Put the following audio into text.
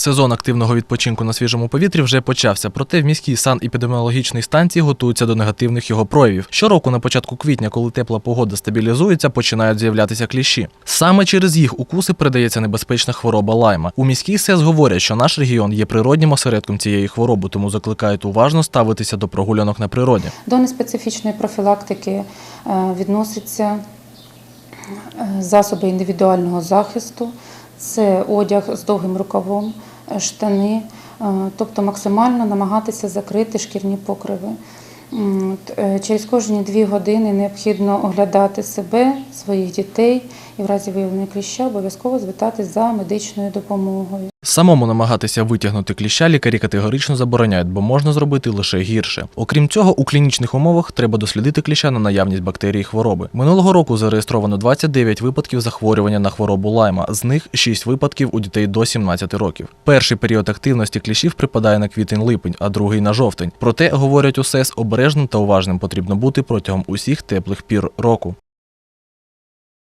Сезон активного відпочинку на свіжому повітрі вже почався, проте в міській санепідеміологічній станції готуються до негативних його проявів. Щороку на початку квітня, коли тепла погода стабілізується, починають з'являтися кліщі. Саме через їх укуси передається небезпечна хвороба лайма. У міській СЕС говорять, що наш регіон є природнім осередком цієї хвороби, тому закликають уважно ставитися до прогулянок на природі. До неспецифічної профілактики е, відносяться е, засоби індивідуального захисту, це одяг з довгим рукавом, штани, е, тобто максимально намагатися закрити шкірні покриви. Е, Через кожні дві години необхідно оглядати себе, своїх дітей і в разі виявлення кліща обов'язково звертатись за медичною допомогою. Самому намагатися витягнути кліща лікарі категорично забороняють, бо можна зробити лише гірше. Окрім цього, у клінічних умовах треба дослідити кліща на наявність бактерій хвороби. Минулого року зареєстровано 29 випадків захворювання на хворобу лайма, з них 6 випадків у дітей до 17 років. Перший період активності кліщів припадає на квітень-липень, а другий на жовтень. Проте, говорять у СЕС, обережним та уважним потрібно бути протягом усіх теплих пір року.